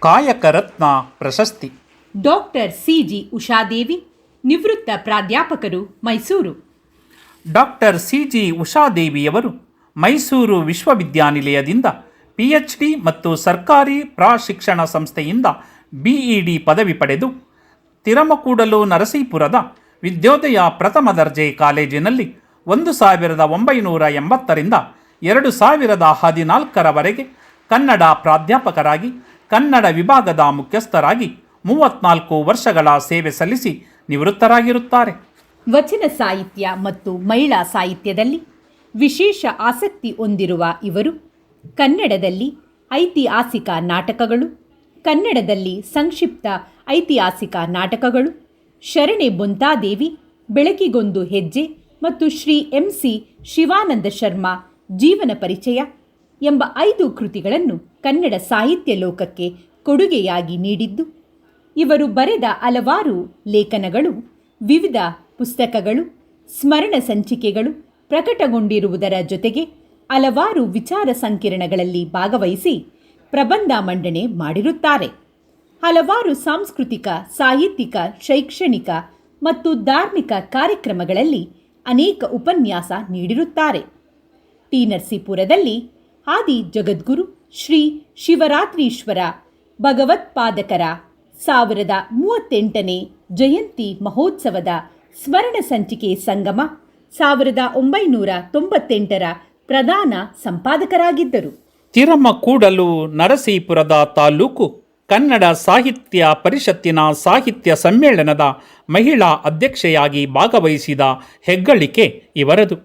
ಕಾಯಕ ರತ್ನ ಪ್ರಶಸ್ತಿ. Doctor CG Ushadevi ನಿವೃತ್ತ ಪ್ರಾಧ್ಯಾಪಕರು ಮೈಸೂರು. ಡಾಕ್ಟರ್ ಸಿಜಿ ಉಷಾದೇವಿಯವರು ಮೈಸೂರು ವಿಶ್ವವಿದ್ಯಾನಿಲಯದಿಂದ ಪಿ ಎಚ್ ಡಿ ಮತ್ತು ಸರ್ಕಾರಿ ಪ್ರಾಶಿಕ್ಷಣ ಸಂಸ್ಥೆಯಿಂದ ಬಿಇಡಿ ಪದವಿ ಪಡೆದು ತಿರಮಕೂಡಲು ನರಸೀಪುರದ ವಿದ್ಯೋದಯ ಪ್ರಥಮ ದರ್ಜೆ ಕಾಲೇಜಿನಲ್ಲಿ ಒಂದು ಸಾವಿರದ ಒಂಬೈನೂರ ಎಂಬತ್ತರಿಂದ ಎರಡು ಸಾವಿರದ ಹದಿನಾಲ್ಕರವರೆಗೆ ಕನ್ನಡ ಪ್ರಾಧ್ಯಾಪಕರಾಗಿ, ಕನ್ನಡ ವಿಭಾಗದ ಮುಖ್ಯಸ್ಥರಾಗಿ ಮೂವತ್ನಾಲ್ಕು ವರ್ಷಗಳ ಸೇವೆ ಸಲ್ಲಿಸಿ ನಿವೃತ್ತರಾಗಿರುತ್ತಾರೆ. ವಚನ ಸಾಹಿತ್ಯ ಮತ್ತು ಮಹಿಳಾ ಸಾಹಿತ್ಯದಲ್ಲಿ ವಿಶೇಷ ಆಸಕ್ತಿ ಹೊಂದಿರುವ ಇವರು ಕನ್ನಡದಲ್ಲಿ ಐತಿಹಾಸಿಕ ನಾಟಕಗಳು, ಕನ್ನಡದಲ್ಲಿ ಸಂಕ್ಷಿಪ್ತ ಐತಿಹಾಸಿಕ ನಾಟಕಗಳು, ಶರಣೆ ಬೊಂತಾದೇವಿ, ಬೆಳಕಿಗೊಂದು ಹೆಜ್ಜೆ ಮತ್ತು ಶ್ರೀ ಎಂ ಸಿ ಶಿವಾನಂದ ಶರ್ಮಾ ಜೀವನ ಪರಿಚಯ ಎಂಬ ಐದು ಕೃತಿಗಳನ್ನು ಕನ್ನಡ ಸಾಹಿತ್ಯ ಲೋಕಕ್ಕೆ ಕೊಡುಗೆಯಾಗಿ ನೀಡಿದ್ದು, ಇವರು ಬರೆದ ಹಲವಾರು ಲೇಖನಗಳು, ವಿವಿಧ ಪುಸ್ತಕಗಳು, ಸ್ಮರಣ ಸಂಚಿಕೆಗಳು ಪ್ರಕಟಗೊಂಡಿರುವುದರ ಜೊತೆಗೆ ಹಲವಾರು ವಿಚಾರ ಸಂಕಿರಣಗಳಲ್ಲಿ ಭಾಗವಹಿಸಿ ಪ್ರಬಂಧ ಮಂಡನೆ ಮಾಡಿರುತ್ತಾರೆ. ಹಲವಾರು ಸಾಂಸ್ಕೃತಿಕ, ಸಾಹಿತ್ಯಿಕ, ಶೈಕ್ಷಣಿಕ ಮತ್ತು ಧಾರ್ಮಿಕ ಕಾರ್ಯಕ್ರಮಗಳಲ್ಲಿ ಅನೇಕ ಉಪನ್ಯಾಸ ನೀಡಿರುತ್ತಾರೆ. ಟಿ ನರಸೀಪುರದಲ್ಲಿ ಆದಿ ಜಗದ್ಗುರು ಶ್ರೀ ಶಿವರಾತ್ರೀಶ್ವರ ಭಗವತ್ಪಾದಕರ ಸಾವಿರದ ಮೂವತ್ತೆಂಟನೇ ಜಯಂತಿ ಮಹೋತ್ಸವದ ಸ್ಮರಣ ಸಂಚಿಕೆ ಸಂಗಮ ಸಾವಿರದ ಒಂಬೈನೂರ ತೊಂಬತ್ತೆಂಟರ ಪ್ರಧಾನ ಸಂಪಾದಕರಾಗಿದ್ದರು. ತಿರಮಕೂಡಲು ನರಸೀಪುರದ ತಾಲೂಕು ಕನ್ನಡ ಸಾಹಿತ್ಯ ಪರಿಷತ್ತಿನ ಸಾಹಿತ್ಯ ಸಮ್ಮೇಳನದ ಮಹಿಳಾ ಅಧ್ಯಕ್ಷೆಯಾಗಿ ಭಾಗವಹಿಸಿದ ಹೆಗ್ಗಳಿಕೆ ಇವರದು.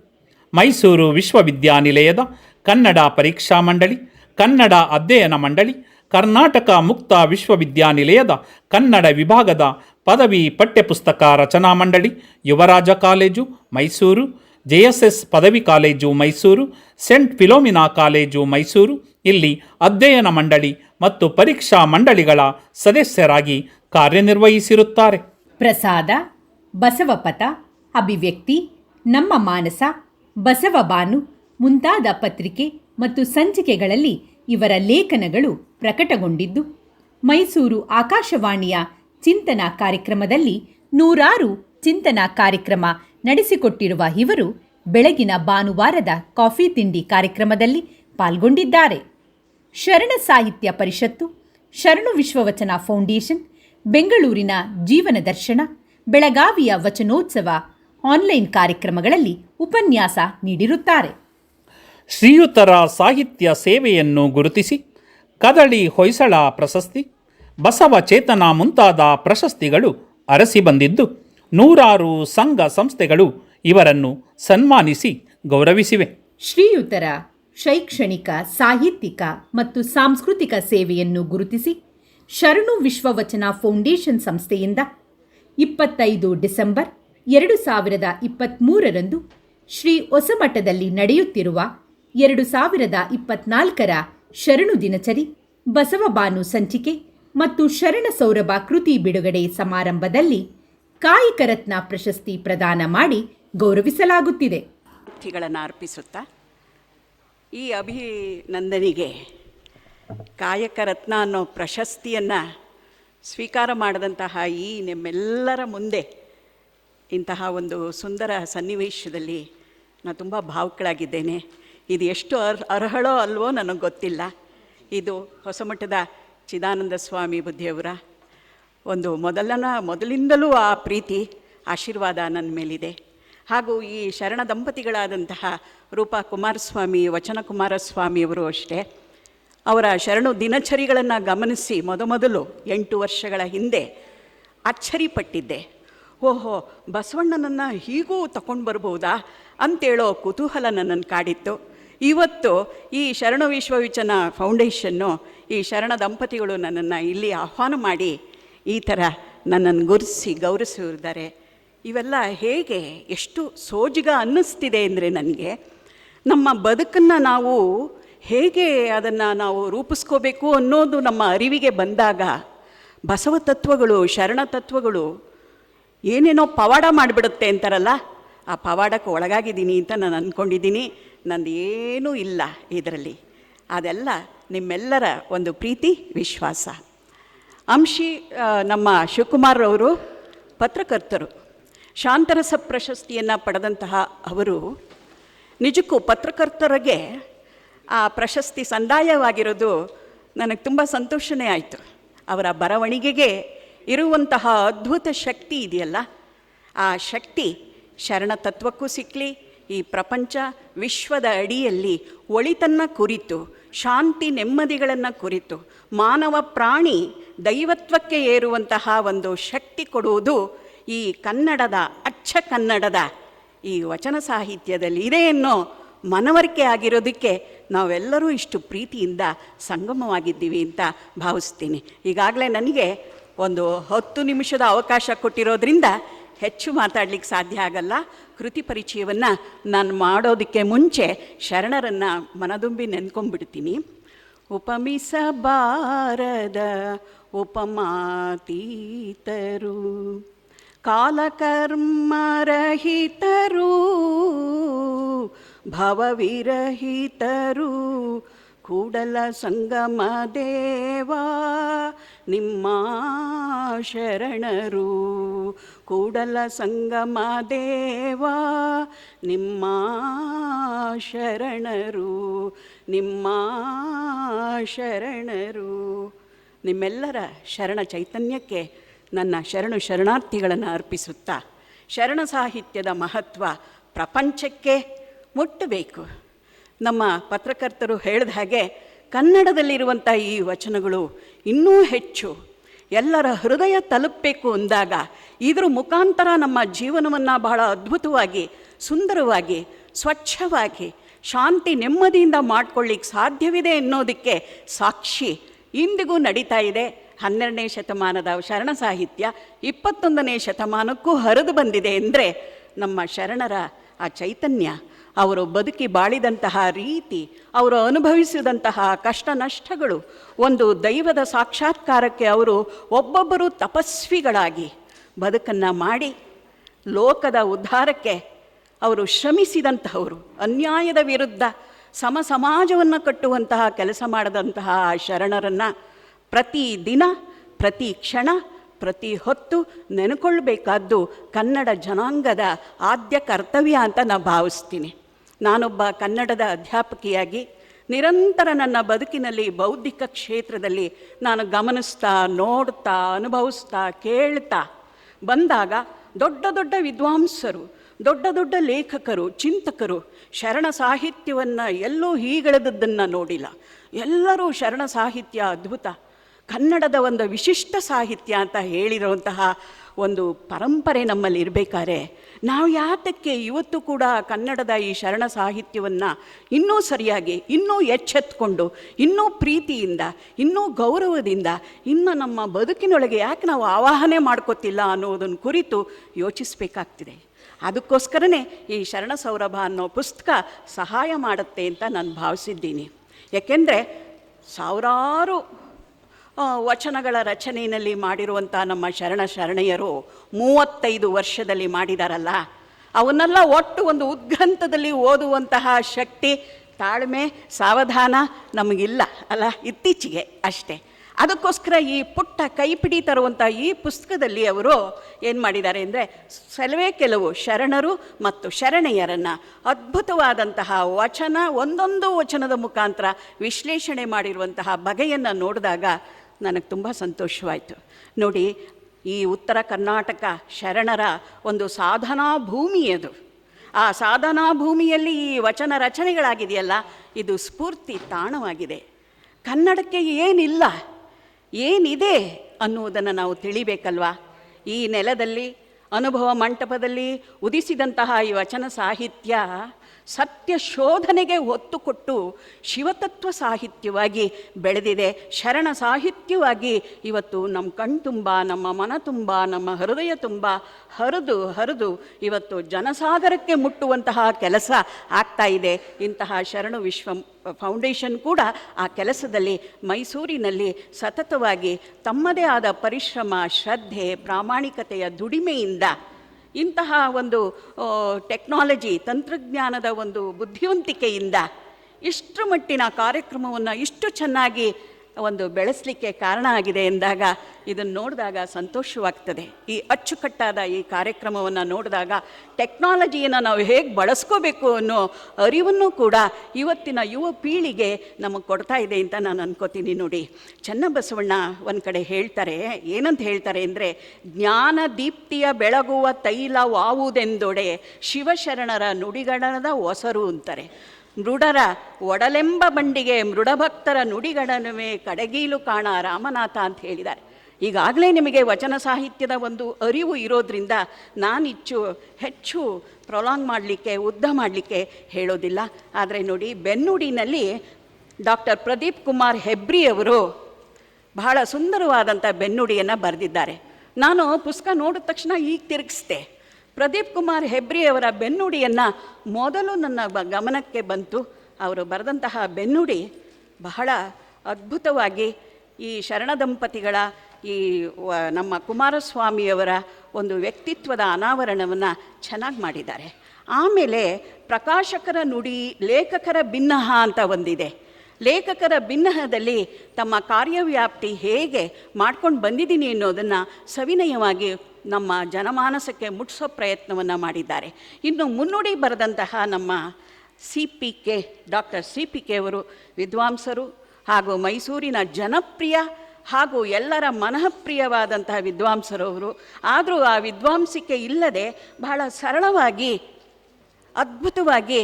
ಮೈಸೂರು ವಿಶ್ವವಿದ್ಯಾನಿಲಯದ ಕನ್ನಡ ಪರೀಕ್ಷಾ ಮಂಡಳಿ, ಕನ್ನಡ ಅಧ್ಯಯನ ಮಂಡಳಿ, ಕರ್ನಾಟಕ ಮುಕ್ತ ವಿಶ್ವವಿದ್ಯಾನಿಲಯದ ಕನ್ನಡ ವಿಭಾಗದ ಪದವಿ ಪಠ್ಯಪುಸ್ತಕ ರಚನಾ ಮಂಡಳಿ, ಯುವರಾಜ ಕಾಲೇಜು ಮೈಸೂರು ಜೆಎಸ್ಎಸ್ ಪದವಿ college Mysuru, saint Philomena college Mysuru ಇಲ್ಲಿ ಅಧ್ಯಯನ ಮಂಡಳಿ ಮತ್ತು ಪರೀಕ್ಷಾ ಮಂಡಳಿಗಳ ಸದಸ್ಯರಾಗಿ ಕಾರ್ಯನಿರ್ವಹಿಸಿರುತ್ತಾರೆ. ಪ್ರಸಾದ, ಬಸವಪಥ, ಅಭಿವ್ಯಕ್ತಿ, ನಮ್ಮ ಮಾನಸ, ಬಸವಬಾನು ಮುಂತಾದ ಪತ್ರಿಕೆ ಮತ್ತು ಸಂಚಿಕೆಗಳಲ್ಲಿ ಇವರ ಲೇಖನಗಳು ಪ್ರಕಟಗೊಂಡಿದ್ದು, ಮೈಸೂರು ಆಕಾಶವಾಣಿಯ ಚಿಂತನ ಕಾರ್ಯಕ್ರಮದಲ್ಲಿ ನೂರಾರು ಚಿಂತನ ಕಾರ್ಯಕ್ರಮ ನಡೆಸಿಕೊಟ್ಟಿರುವ ಇವರು ಬೆಳಗಿನ ಭಾನುವಾರದ ಕಾಫಿ ತಿಂಡಿ ಕಾರ್ಯಕ್ರಮದಲ್ಲಿ ಪಾಲ್ಗೊಂಡಿದ್ದಾರೆ. ಶರಣ ಸಾಹಿತ್ಯ ಪರಿಷತ್ತು ಶರಣು ವಿಶ್ವವಚನ ಫೌಂಡೇಶನ್ ಬೆಂಗಳೂರಿನ ಜೀವನ ದರ್ಶನ ಬೆಳಗಾವಿಯ ವಚನೋತ್ಸವ ಆನ್ಲೈನ್ ಕಾರ್ಯಕ್ರಮಗಳಲ್ಲಿ ಉಪನ್ಯಾಸ ನೀಡಿರುತ್ತಾರೆ. ಶ್ರೀಯುತರ ಸಾಹಿತ್ಯ ಸೇವೆಯನ್ನು ಗುರುತಿಸಿ ಕದಳಿ ಹೊಯ್ಸಳ ಪ್ರಶಸ್ತಿ ಬಸವ ಚೇತನ ಮುಂತಾದ ಪ್ರಶಸ್ತಿಗಳು ಅರಸಿ ಬಂದಿದ್ದು ನೂರಾರು ಸಂಘ ಸಂಸ್ಥೆಗಳು ಇವರನ್ನು ಸನ್ಮಾನಿಸಿ ಗೌರವಿಸಿವೆ. ಶ್ರೀಯುತರ ಶೈಕ್ಷಣಿಕ, ಸಾಹಿತ್ಯಿಕ ಮತ್ತು ಸಾಂಸ್ಕೃತಿಕ ಸೇವೆಯನ್ನು ಗುರುತಿಸಿ ಶರಣು ವಿಶ್ವವಚನ ಫೌಂಡೇಶನ್ ಸಂಸ್ಥೆಯಿಂದ ಇಪ್ಪತ್ತೈದು ಡಿಸೆಂಬರ್ ಎರಡು ಸಾವಿರದ ಇಪ್ಪತ್ತ್ಮೂರರಂದು ಶ್ರೀ ಹೊಸಮಠದಲ್ಲಿ ನಡೆಯುತ್ತಿರುವ ಎರಡು ಸಾವಿರದ ಇಪ್ಪತ್ನಾಲ್ಕರ ಶರಣು ದಿನಚರಿ ಬಸವಬಾನು ಸಂಚಿಕೆ ಮತ್ತು ಶರಣ ಸೌರಭ ಕೃತಿ ಬಿಡುಗಡೆ ಸಮಾರಂಭದಲ್ಲಿ ಕಾಯಿಕರತ್ನ ಪ್ರಶಸ್ತಿ ಪ್ರದಾನ ಮಾಡಿ ಗೌರವಿಸಲಾಗುತ್ತಿದೆ. ಅರ್ಪಿಸುತ್ತಾ ಈ ಅಭಿನಂದನಿಗೆ ಕಾಯಕ ರತ್ನ ಅನ್ನೋ ಪ್ರಶಸ್ತಿಯನ್ನು ಸ್ವೀಕಾರ ಮಾಡಿದಂತಹ ಈ ನಿಮ್ಮೆಲ್ಲರ ಮುಂದೆ ಇಂತಹ ಒಂದು ಸುಂದರ ಸನ್ನಿವೇಶದಲ್ಲಿ ನಾನು ತುಂಬ ಭಾವುಕಳಾಗಿದ್ದೇನೆ. ಇದು ಎಷ್ಟು ಅರ್, ಅರ್ಹಳೋ ಅಲ್ವೋ ನನಗೆ ಗೊತ್ತಿಲ್ಲ. ಇದು ಹೊಸಮಠದ ಚಿದಾನಂದ ಸ್ವಾಮಿ ಬುದ್ಧಿಯವರ ಒಂದು ಮೊದಲನ, ಮೊದಲಿಂದಲೂ ಆ ಪ್ರೀತಿ, ಆಶೀರ್ವಾದ ನನ್ನ ಮೇಲಿದೆ. ಹಾಗೂ ಈ ಶರಣ ದಂಪತಿಗಳಾದಂತಹ ರೂಪಾ ಕುಮಾರಸ್ವಾಮಿ ವಚನ ಕುಮಾರಸ್ವಾಮಿಯವರು ಅಷ್ಟೇ, ಅವರ ಶರಣು ದಿನಚರಿಗಳನ್ನು ಗಮನಿಸಿ ಮೊದಮೊದಲು ಎಂಟು ವರ್ಷಗಳ ಹಿಂದೆ ಅಚ್ಚರಿಪಟ್ಟಿದ್ದೆ. ಓಹೋ, ಬಸವಣ್ಣನನ್ನು ಹೀಗೂ ತಗೊಂಡು ಬರ್ಬೋದಾ ಅಂತೇಳೋ ಕುತೂಹಲ ನನ್ನನ್ನು ಕಾಡಿತ್ತು. ಇವತ್ತು ಈ ಶರಣ ವಿಶ್ವವಿಚನ ಫೌಂಡೇಶನ್ನು ಈ ಶರಣ ದಂಪತಿಗಳು ನನ್ನನ್ನು ಇಲ್ಲಿ ಆಹ್ವಾನ ಮಾಡಿ ಈ ಥರ ನನ್ನನ್ನು ಗುರುಸಿ ಗೌರವಿಸಿದ್ದಾರೆ ಇವೆಲ್ಲ ಹೇಗೆ ಎಷ್ಟು ಸೋಜಿಗ ಅನ್ನಿಸ್ತಿದೆ ಅಂದರೆ ನನಗೆ ನಮ್ಮ ಬದುಕನ್ನು ನಾವು ಹೇಗೆ ಅದನ್ನು ನಾವು ರೂಪಿಸ್ಕೋಬೇಕು ಅನ್ನೋದು ನಮ್ಮ ಅರಿವಿಗೆ ಬಂದಾಗ ಬಸವ ತತ್ವಗಳು, ಶರಣ ತತ್ವಗಳು ಏನೇನೋ ಪವಾಡ ಮಾಡಿಬಿಡುತ್ತೆ ಅಂತಾರಲ್ಲ, ಆ ಪವಾಡಕ್ಕೆ ಒಳಗಾಗಿದ್ದೀನಿ ಅಂತ ನಾನು ಅಂದ್ಕೊಂಡಿದ್ದೀನಿ ನಂದು ಏನೂ ಇಲ್ಲ ಇದರಲ್ಲಿ. ಅದೆಲ್ಲ ನಿಮ್ಮೆಲ್ಲರ ಒಂದು ಪ್ರೀತಿ, ವಿಶ್ವಾಸ. ಅಂಶಿ ನಮ್ಮ ಶಿವಕುಮಾರ್ ಅವರು ಪತ್ರಕರ್ತರು. ಶಾಂತರಸ ಪ್ರಶಸ್ತಿಯನ್ನು ಪಡೆದಂತಹ ಅವರು ನಿಜಕ್ಕೂ ಪತ್ರಕರ್ತರಿಗೆ ಆ ಪ್ರಶಸ್ತಿ ಸಂದಾಯವಾಗಿರೋದು ನನಗೆ ತುಂಬ ಸಂತೋಷನೇ ಆಯಿತು. ಅವರ ಬರವಣಿಗೆಗೆ ಇರುವಂತಹ ಅದ್ಭುತ ಶಕ್ತಿ ಇದೆಯಲ್ಲ? ಆ ಶಕ್ತಿ ಶರಣ ತತ್ವಕ್ಕೂ ಸಿಕ್ಕಲಿ ಈ ಪ್ರಪಂಚ ವಿಶ್ವದ ಅಡಿಯಲ್ಲಿ ಒಳಿತನ್ನು ಕುರಿತು, ಶಾಂತಿ ನೆಮ್ಮದಿಗಳನ್ನು ಕುರಿತು, ಮಾನವ ಪ್ರಾಣಿ ದೈವತ್ವಕ್ಕೆ ಏರುವಂತಹ ಒಂದು ಶಕ್ತಿ ಕೊಡುವುದು ಈ ಕನ್ನಡದ, ಅಚ್ಚ ಕನ್ನಡದ ಈ ವಚನ ಸಾಹಿತ್ಯದಲ್ಲಿ ಇದೆ ಮನವರಿಕೆ ಆಗಿರೋದಕ್ಕೆ ನಾವೆಲ್ಲರೂ ಇಷ್ಟು ಪ್ರೀತಿಯಿಂದ ಸಂಗಮವಾಗಿದ್ದೀವಿ ಅಂತ ಭಾವಿಸ್ತೀನಿ. ಈಗಾಗಲೇ ನನಗೆ ಒಂದು ಹತ್ತು ನಿಮಿಷದ ಅವಕಾಶ ಕೊಟ್ಟಿರೋದ್ರಿಂದ ಹೆಚ್ಚು ಮಾತಾಡ್ಲಿಕ್ಕೆ ಸಾಧ್ಯ ಆಗಲ್ಲ. ಕೃತಿ ಪರಿಚಯವನ್ನು ನಾನು ಮಾಡೋದಕ್ಕೆ ಮುಂಚೆ ಶರಣರನ್ನು ಮನದುಂಬಿ ನೆನ್ಕೊಂಡ್ಬಿಡ್ತೀನಿ ಉಪಮಿಸಬಾರದ ಉಪಮಾತೀತರು ಕಾಲಕರ್ಮರಹಿತರು, ಭವವಿರಹಿತರು, ಕೂಡಲ ಸಂಗಮ ದೇವಾ, ನಿಮ್ಮ ಶರಣರು. ಕೂಡಲ ಸಂಗಮ ದೇವಾ, ನಿಮ್ಮ ಶರಣರು. ನಿಮ್ಮ ಶರಣರು. ನಿಮ್ಮೆಲ್ಲರ ಶರಣ ಚೈತನ್ಯಕ್ಕೆ ನನ್ನ ಶರಣು ಶರಣಾರ್ಥಿಗಳನ್ನು ಅರ್ಪಿಸುತ್ತಾ, ಶರಣ ಸಾಹಿತ್ಯದ ಮಹತ್ವ ಪ್ರಪಂಚಕ್ಕೆ ಮುಟ್ಟಬೇಕು. ನಮ್ಮ ಪತ್ರಕರ್ತರು ಹೇಳಿದ ಹಾಗೆ ಕನ್ನಡದಲ್ಲಿರುವಂಥ ಈ ವಚನಗಳು ಇನ್ನೂ ಹೆಚ್ಚು ಎಲ್ಲರ ಹೃದಯ ತಲುಪಬೇಕು ಅಂದಾಗ ಇದರ ಮುಖಾಂತರ ನಮ್ಮ ಜೀವನವನ್ನು ಬಹಳ ಅದ್ಭುತವಾಗಿ, ಸುಂದರವಾಗಿ, ಸ್ವಚ್ಛವಾಗಿ, ಶಾಂತಿ ನೆಮ್ಮದಿಯಿಂದ ಮಾಡ್ಕೊಳ್ಳಿಕ್ಕೆ ಸಾಧ್ಯವಿದೆ ಅನ್ನೋದಕ್ಕೆ ಸಾಕ್ಷಿ ಇಂದಿಗೂ ನಡೀತಾ ಇದೆ. ಹನ್ನೆರಡನೇ ಶತಮಾನದ ಶರಣ ಸಾಹಿತ್ಯ ಇಪ್ಪತ್ತೊಂದನೇ ಶತಮಾನಕ್ಕೂ ಹರಿದು ಬಂದಿದೆ ಅಂದರೆ ನಮ್ಮ ಶರಣರ ಆ ಚೈತನ್ಯ, ಅವರು ಬದುಕಿ ಬಾಳಿದಂತಹ ರೀತಿ, ಅವರು ಅನುಭವಿಸಿದಂತಹ ಕಷ್ಟ ನಷ್ಟಗಳು, ಒಂದು ದೈವದ ಸಾಕ್ಷಾತ್ಕಾರಕ್ಕೆ ಅವರು ಒಬ್ಬೊಬ್ಬರು ತಪಸ್ವಿಗಳಾಗಿ ಬದುಕನ್ನು ಮಾಡಿ ಲೋಕದ ಉದ್ಧಾರಕ್ಕೆ ಅವರು ಶ್ರಮಿಸಿದಂತಹವರು, ಅನ್ಯಾಯದ ವಿರುದ್ಧ ಸಮ ಸಮಾಜವನ್ನು ಕಟ್ಟುವಂತಹ ಕೆಲಸ ಮಾಡದಂತಹ ಶರಣರನ್ನು ಪ್ರತಿ ದಿನ, ಪ್ರತಿ ಕ್ಷಣ, ಪ್ರತಿ ಹೊತ್ತು ನೆನಕೊಳ್ಬೇಕಾದ್ದು ಕನ್ನಡ ಜನಾಂಗದ ಆದ್ಯ ಕರ್ತವ್ಯ ಅಂತ ನಾನು ಭಾವಿಸ್ತೀನಿ. ನಾನೊಬ್ಬ ಕನ್ನಡದ ಅಧ್ಯಾಪಕಿಯಾಗಿ ನಿರಂತರ ನನ್ನ ಬದುಕಿನಲ್ಲಿ ಬೌದ್ಧಿಕ ಕ್ಷೇತ್ರದಲ್ಲಿ ನಾನು ಗಮನಿಸ್ತಾ, ನೋಡ್ತಾ, ಅನುಭವಿಸ್ತಾ, ಕೇಳ್ತಾ ಬಂದಾಗ ದೊಡ್ಡ ದೊಡ್ಡ ವಿದ್ವಾಂಸರು, ದೊಡ್ಡ ದೊಡ್ಡ ಲೇಖಕರು, ಚಿಂತಕರು ಶರಣ ಸಾಹಿತ್ಯವನ್ನು ಎಲ್ಲೂ ಹೀಗೆಳೆದದ್ದನ್ನು ನೋಡಿಲ್ಲ. ಎಲ್ಲರೂ ಶರಣ ಸಾಹಿತ್ಯ ಅದ್ಭುತ. ಕನ್ನಡದ ಒಂದು ವಿಶಿಷ್ಟ ಸಾಹಿತ್ಯ ಅಂತ ಹೇಳಿರುವಂತಹ ಒಂದು ಪರಂಪರೆ ನಮ್ಮಲ್ಲಿ ಇರಬೇಕಾದ್ರೆ, ನಾವು ಯಾತಕ್ಕೆ ಇವತ್ತು ಕೂಡ ಕನ್ನಡದ ಈ ಶರಣ ಸಾಹಿತ್ಯವನ್ನು ಇನ್ನೂ ಸರಿಯಾಗಿ, ಇನ್ನೂ ಎಚ್ಚೆತ್ಕೊಂಡು, ಇನ್ನೂ ಪ್ರೀತಿಯಿಂದ, ಇನ್ನೂ ಗೌರವದಿಂದ, ಇನ್ನು ನಮ್ಮ ಬದುಕಿನೊಳಗೆ ಯಾಕೆ ನಾವು ಆವಾಹನೆ ಮಾಡ್ಕೋತಿಲ್ಲ ಅನ್ನೋದನ್ನು ಕುರಿತು ಯೋಚಿಸಬೇಕಾಗ್ತಿದೆ. ಅದಕ್ಕೋಸ್ಕರನೇ ಈ ಶರಣ ಸೌರಭ ಅನ್ನೋ ಪುಸ್ತಕ ಸಹಾಯ ಮಾಡುತ್ತೆ ಅಂತ ನಾನು ಭಾವಿಸಿದ್ದೀನಿ. ಯಾಕೆಂದರೆ, ಸಾವಿರಾರು ವಚನಗಳ ರಚನೆಯಲ್ಲಿ ಮಾಡಿರುವಂಥ ನಮ್ಮ ಶರಣ ಶರಣೆಯರು ಮೂವತ್ತೈದು ವರ್ಷದಲ್ಲಿ ಮಾಡಿದಾರಲ್ಲ, ಅವನ್ನೆಲ್ಲ ಒಟ್ಟು ಒಂದು ಉದ್ಗ್ರಂಥದಲ್ಲಿ ಓದುವಂತಹ ಶಕ್ತಿ, ತಾಳ್ಮೆ, ಸಾವಧಾನ ನಮಗಿಲ್ಲ ಅಲ್ಲ, ಇತ್ತೀಚೆಗೆ ಅಷ್ಟೇ. ಅದಕ್ಕೋಸ್ಕರ ಈ ಪುಟ್ಟ ಕೈಪಿಡಿ ತರುವಂಥ ಈ ಪುಸ್ತಕದಲ್ಲಿ ಅವರು ಏನು ಮಾಡಿದ್ದಾರೆ ಅಂದರೆ, ಸೆಲವೇ ಕೆಲವು ಶರಣರು ಮತ್ತು ಶರಣೆಯರನ್ನು ಅದ್ಭುತವಾದಂತಹ ವಚನ, ಒಂದೊಂದು ವಚನದ ಮುಖಾಂತರ ವಿಶ್ಲೇಷಣೆ ಮಾಡಿರುವಂತಹ ಬಗೆಯನ್ನು ನೋಡಿದಾಗ ನನಗೆ ತುಂಬ ಸಂತೋಷವಾಯಿತು. ನೋಡಿ, ಈ ಉತ್ತರ ಕರ್ನಾಟಕ ಶರಣರ ಒಂದು ಸಾಧನಾ ಭೂಮಿ ಅದು. ಆ ಸಾಧನಾ ಭೂಮಿಯಲ್ಲಿ ಈ ವಚನ ರಚನೆಗಳಾಗಿದೆಯಲ್ಲ, ಇದು ಸ್ಫೂರ್ತಿ ತಾಣವಾಗಿದೆ. ಕನ್ನಡಕ್ಕೆ ಏನಿಲ್ಲ, ಏನಿದೆ ಅನ್ನುವುದನ್ನು ನಾವು ತಿಳಿಬೇಕಲ್ವಾ? ಈ ನೆಲದಲ್ಲಿ, ಅನುಭವ ಮಂಟಪದಲ್ಲಿ ಉದಿಸಿದಂತಹ ಈ ವಚನ ಸಾಹಿತ್ಯ ಸತ್ಯ ಶೋಧನೆಗೆ ಒತ್ತು ಕೊಟ್ಟು ಶಿವತತ್ವ ಸಾಹಿತ್ಯವಾಗಿ ಬೆಳೆದಿದೆ, ಶರಣ ಸಾಹಿತ್ಯವಾಗಿ ಇವತ್ತು ನಮ್ಮ ಕಣ್ ತುಂಬ, ನಮ್ಮ ಮನ ತುಂಬ, ನಮ್ಮ ಹೃದಯ ತುಂಬ ಹರಿದು ಹರಿದು ಇವತ್ತು ಜನಸಾಗರಕ್ಕೆ ಮುಟ್ಟುವಂತಹ ಕೆಲಸ ಆಗ್ತಾ ಇದೆ. ಇಂತಹ ಶರಣು ವಿಶ್ವ ಫೌಂಡೇಶನ್ ಕೂಡ ಆ ಕೆಲಸದಲ್ಲಿ ಮೈಸೂರಿನಲ್ಲಿ ಸತತವಾಗಿ ತಮ್ಮದೇ ಆದ ಪರಿಶ್ರಮ, ಶ್ರದ್ಧೆ, ಪ್ರಾಮಾಣಿಕತೆಯ ದುಡಿಮೆಯಿಂದ ಇಂತಹ ಒಂದು ಟೆಕ್ನಾಲಜಿ ತಂತ್ರಜ್ಞಾನದ ಒಂದು ಬುದ್ಧಿವಂತಿಕೆಯಿಂದ ಇಷ್ಟರ ಮಟ್ಟಿನ ಕಾರ್ಯಕ್ರಮವನ್ನು ಇಷ್ಟು ಚೆನ್ನಾಗಿ ಒಂದು ಬೆಳೆಸಲಿಕ್ಕೆ ಕಾರಣ ಆಗಿದೆ ಎಂದಾಗ ಇದನ್ನು ನೋಡಿದಾಗ ಸಂತೋಷವಾಗ್ತದೆ. ಈ ಅಚ್ಚುಕಟ್ಟಾದ ಈ ಕಾರ್ಯಕ್ರಮವನ್ನು ನೋಡಿದಾಗ ಟೆಕ್ನಾಲಜಿಯನ್ನು ನಾವು ಹೇಗೆ ಬಳಸ್ಕೋಬೇಕು ಅನ್ನೋ ಅರಿವನ್ನು ಕೂಡ ಇವತ್ತಿನ ಯುವ ಪೀಳಿಗೆ ನಮಗೆ ಕೊಡ್ತಾ ಇದೆ ಅಂತ ನಾನು ಅನ್ಕೋತೀನಿ ನೋಡಿ. ಚನ್ನಬಸವಣ್ಣ ಒಂದು ಕಡೆ ಹೇಳ್ತಾರೆ, ಏನಂತ ಹೇಳ್ತಾರೆ ಅಂದರೆ, ಜ್ಞಾನ ದೀಪ್ತಿಯ ಬೆಳಗುವ ತೈಲವಾವುದೆಂದೊಡೆ ಶಿವಶರಣರ ನುಡಿಗಣದ ಒಸರು ಅಂತಾರೆ. ಮೃಡರ ಒಡಲೆಂಬ ಬಂಡಿಗೆ ಮೃಡಭಕ್ತರ ನುಡಿಗಣನುವೆ ಕಡಗೀಲು ಕಾಣ ರಾಮನಾಥ ಅಂತ ಹೇಳಿದ್ದಾರೆ. ಈಗಾಗಲೇ ನಿಮಗೆ ವಚನ ಸಾಹಿತ್ಯದ ಒಂದು ಅರಿವು ಇರೋದ್ರಿಂದ ನಾನಿಚ್ಚು ಹೆಚ್ಚು ಪ್ರೊಲಾಂಗ್ ಮಾಡಲಿಕ್ಕೆ, ಉದ್ದ ಮಾಡಲಿಕ್ಕೆ ಹೇಳೋದಿಲ್ಲ. ಆದರೆ ನೋಡಿ, ಬೆನ್ನುಡಿನಲ್ಲಿ ಡಾಕ್ಟರ್ ಪ್ರದೀಪ್ ಕುಮಾರ್ ಹೆಬ್ರಿಯವರು ಬಹಳ ಸುಂದರವಾದಂಥ ಬೆನ್ನುಡಿಯನ್ನು ಬರೆದಿದ್ದಾರೆ. ನಾನು ಪುಸ್ತಕ ನೋಡಿದ ತಕ್ಷಣ ಈಗ ತಿರುಗಿಸ್ದೆ. ಪ್ರದೀಪ್ ಕುಮಾರ್ ಹೆಬ್ರಿಯವರ ಬೆನ್ನುಡಿಯನ್ನು ಮೊದಲು ನನ್ನ ಗಮನಕ್ಕೆ ಬಂತು. ಅವರು ಬರೆದಂತಹ ಬೆನ್ನುಡಿ ಬಹಳ ಅದ್ಭುತವಾಗಿ ಈ ಶರಣ ದಂಪತಿಗಳ ಈ ನಮ್ಮ ಕುಮಾರಸ್ವಾಮಿಯವರ ಒಂದು ವ್ಯಕ್ತಿತ್ವದ ಅನಾವರಣವನ್ನು ಚೆನ್ನಾಗಿ ಮಾಡಿದ್ದಾರೆ. ಆಮೇಲೆ ಪ್ರಕಾಶಕರ ನುಡಿ, ಲೇಖಕರ ಭಿನ್ನಹ ಅಂತ ಒಂದಿದೆ. ಲೇಖಕರ ಭಿನ್ನಹದಲ್ಲಿ ತಮ್ಮ ಕಾರ್ಯವ್ಯಾಪ್ತಿ ಹೇಗೆ ಮಾಡ್ಕೊಂಡು ಬಂದಿದ್ದೀನಿ ಅನ್ನೋದನ್ನು ಸವಿನಯವಾಗಿ ನಮ್ಮ ಜನಮಾನಸಕ್ಕೆ ಮುಟ್ಟಿಸೋ ಪ್ರಯತ್ನವನ್ನು ಮಾಡಿದ್ದಾರೆ. ಇನ್ನು ಮುನ್ನುಡಿ ಬರೆದಂತಹ ನಮ್ಮ C P K, doctor C P K ಅವರು ವಿದ್ವಾಂಸರು ಹಾಗೂ ಮೈಸೂರಿನ ಜನಪ್ರಿಯ ಹಾಗೂ ಎಲ್ಲರ ಮನಃಪ್ರಿಯವಾದಂತಹ ವಿದ್ವಾಂಸರವರು ಆದರೂ ಆ ವಿದ್ವಾಂಸಿಕೆ ಇಲ್ಲದೆ ಬಹಳ ಸರಳವಾಗಿ, ಅದ್ಭುತವಾಗಿ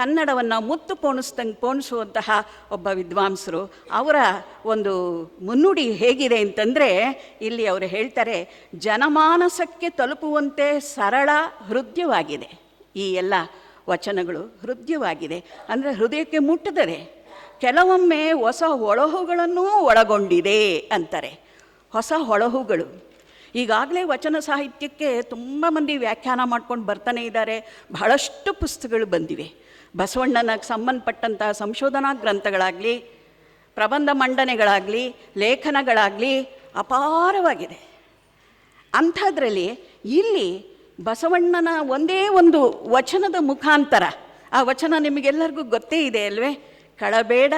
ಕನ್ನಡವನ್ನು ಮುತ್ತು ಪೋಣಿಸ್ದಂಗೆ ಪೋಣಿಸುವಂತಹ ಒಬ್ಬ ವಿದ್ವಾಂಸರು. ಅವರ ಒಂದು ಮುನ್ನುಡಿ ಹೇಗಿದೆ ಅಂತಂದರೆ, ಇಲ್ಲಿ ಅವರು ಹೇಳ್ತಾರೆ, ಜನಮಾನಸಕ್ಕೆ ತಲುಪುವಂತೆ ಸರಳ ಹೃದಯವಾಗಿದೆ. ಈ ಎಲ್ಲ ವಚನಗಳು ಹೃದಯವಾಗಿದೆ. ಅಂದರೆ ಹೃದಯಕ್ಕೆ ಮುಟ್ಟದರೆ ಕೆಲವೊಮ್ಮೆ ಹೊಸ ಒಳಹುಗಳನ್ನೂ ಒಳಗೊಂಡಿದೆ ಅಂತಾರೆ. ಹೊಸ ಹೊಳಹುಗಳು ಈಗಾಗಲೇ ವಚನ ಸಾಹಿತ್ಯಕ್ಕೆ ತುಂಬ ಮಂದಿ ವ್ಯಾಖ್ಯಾನ ಮಾಡ್ಕೊಂಡು ಬರ್ತಾನೆ ಇದ್ದಾರೆ. ಬಹಳಷ್ಟು ಪುಸ್ತಕಗಳು ಬಂದಿವೆ. ಬಸವಣ್ಣನಿಗೆ ಸಂಬಂಧಪಟ್ಟಂತಹ ಸಂಶೋಧನಾ ಗ್ರಂಥಗಳಾಗಲಿ, ಪ್ರಬಂಧ ಮಂಡನೆಗಳಾಗಲಿ, ಲೇಖನಗಳಾಗಲಿ ಅಪಾರವಾಗಿದೆ. ಅಂಥದ್ರಲ್ಲಿ ಇಲ್ಲಿ ಬಸವಣ್ಣನ ಒಂದೇ ಒಂದು ವಚನದ ಮುಖಾಂತರ, ಆ ವಚನ ನಿಮಗೆಲ್ಲರಿಗೂ ಗೊತ್ತೇ ಇದೆ ಅಲ್ವೇ? ಕಳಬೇಡ,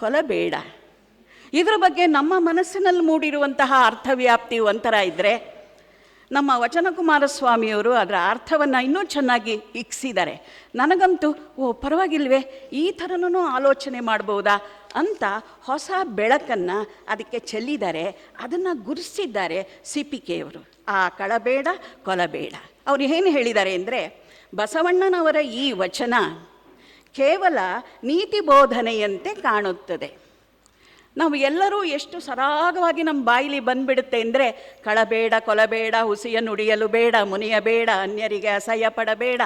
ಕೊಲಬೇಡ. ಇದರ ಬಗ್ಗೆ ನಮ್ಮ ಮನಸ್ಸಿನಲ್ಲಿ ಮೂಡಿರುವಂತಹ ಅರ್ಥವ್ಯಾಪ್ತಿ ಒಂಥರ ಇದ್ದರೆ ನಮ್ಮ ವಚನ ಕುಮಾರಸ್ವಾಮಿಯವರು ಅದರ ಅರ್ಥವನ್ನು ಇನ್ನೂ ಚೆನ್ನಾಗಿ ಇಕ್ಸಿದ್ದಾರೆ. ನನಗಂತೂ, ಓ, ಪರವಾಗಿಲ್ವೇ, ಈ ಥರನೂ ಆಲೋಚನೆ ಮಾಡ್ಬೋದಾ ಅಂತ ಹೊಸ ಬೆಳಕನ್ನು ಅದಕ್ಕೆ ಚೆಲ್ಲಿದ್ದಾರೆ. ಅದನ್ನು ಗುರುಸಿದ್ದಾರೆ ಸಿ ಪಿ ಕೆಯವರು ಆ ಕಳಬೇಡ, ಕೊಲಬೇಡ. ಅವರು ಏನು ಹೇಳಿದ್ದಾರೆ ಅಂದರೆ, ಬಸವಣ್ಣನವರ ಈ ವಚನ ಕೇವಲ ನೀತಿ ಬೋಧನೆಯಂತೆ ಕಾಣುತ್ತದೆ. ನಾವು ಎಲ್ಲರೂ ಎಷ್ಟು ಸರಾಗವಾಗಿ ನಮ್ಮ ಬಾಯಿಲಿ ಬಂದ್ಬಿಡುತ್ತೆ ಅಂದರೆ, ಕಳಬೇಡ, ಕೊಲಬೇಡ ಹುಸಿಯ ನುಡಿಯಲು ಬೇಡ ಮುನಿಯಬೇಡ ಅನ್ಯರಿಗೆ ಅಸಹ್ಯ ಪಡಬೇಡ,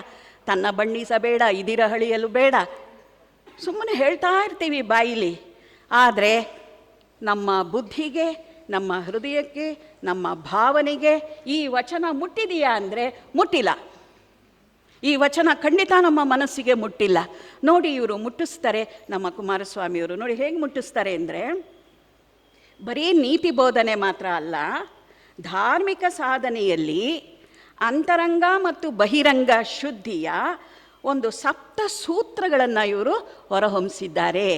ತನ್ನ ಬಣ್ಣಿಸಬೇಡ, ಇದಿರ ಹಳಿಯಲು ಬೇಡ. ಸುಮ್ಮನೆ ಹೇಳ್ತಾ ಇರ್ತೀವಿ ಬಾಯಿಲಿ. ಆದರೆ, ನಮ್ಮ ಬುದ್ಧಿಗೆ, ನಮ್ಮ ಹೃದಯಕ್ಕೆ, ನಮ್ಮ ಭಾವನೆಗೆ ಈ ವಚನ ಮುಟ್ಟಿದೆಯಾ ಅಂದರೆ ಮುಟ್ಟಿಲ್ಲ. ಈ ವಚನ ಖಂಡಿತ ನಮ್ಮ ಮನಸ್ಸಿಗೆ ಮುಟ್ಟಿಲ್ಲ. ನೋಡಿ ಇವರು ಮುಟ್ಟಿಸ್ತಾರೆ, ನಮ್ಮ ಕುಮಾರಸ್ವಾಮಿಯವರು. ನೋಡಿ ಹೇಗೆ ಮುಟ್ಟಿಸ್ತಾರೆ ಅಂದರೆ, ಬರೀ ನೀತಿ ಬೋಧನೆ ಮಾತ್ರ ಅಲ್ಲ, ಧಾರ್ಮಿಕ ಸಾಧನೆಯಲ್ಲಿ ಅಂತರಂಗ ಮತ್ತು ಬಹಿರಂಗ ಶುದ್ಧಿಯ ಒಂದು ಸಪ್ತ ಸೂತ್ರಗಳನ್ನು ಇವರು ಹೊರಹೊಮ್ಮಿಸಿದ್ದಾರೆ